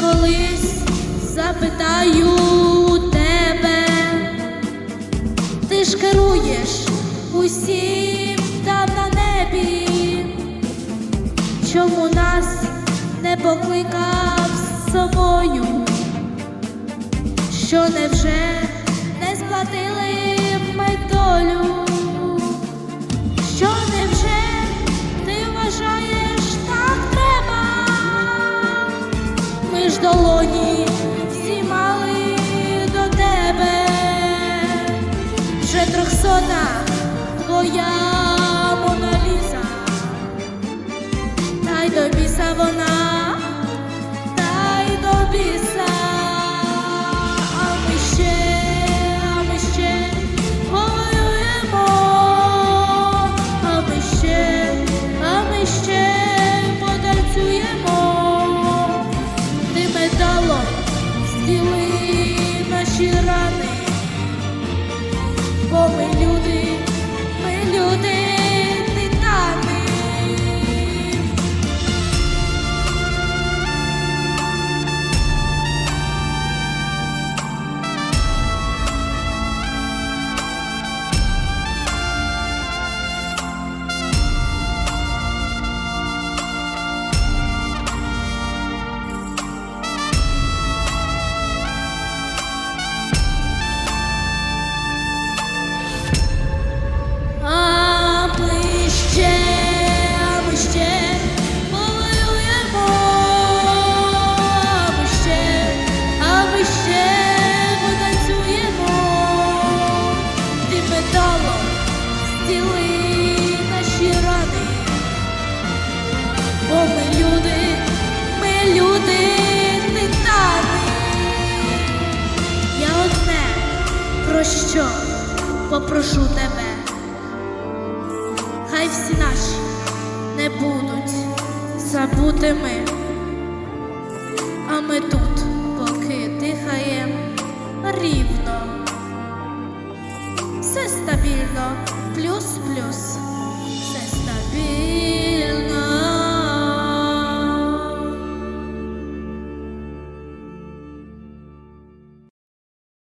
Колись запитаю тебе. Ти ж керуєш усім там на небі, чому нас не покликав з собою, що невже не сплатили долоні всі до тебе. Вже трьохсота твоя Бо ми ми люди, ми люди, не титани. Я одне, про що попрошу тебе, хай всі наші не будуть забутими, а ми тут поки дихаємо рівно, все стабільно, плюс-плюс, все стабільно.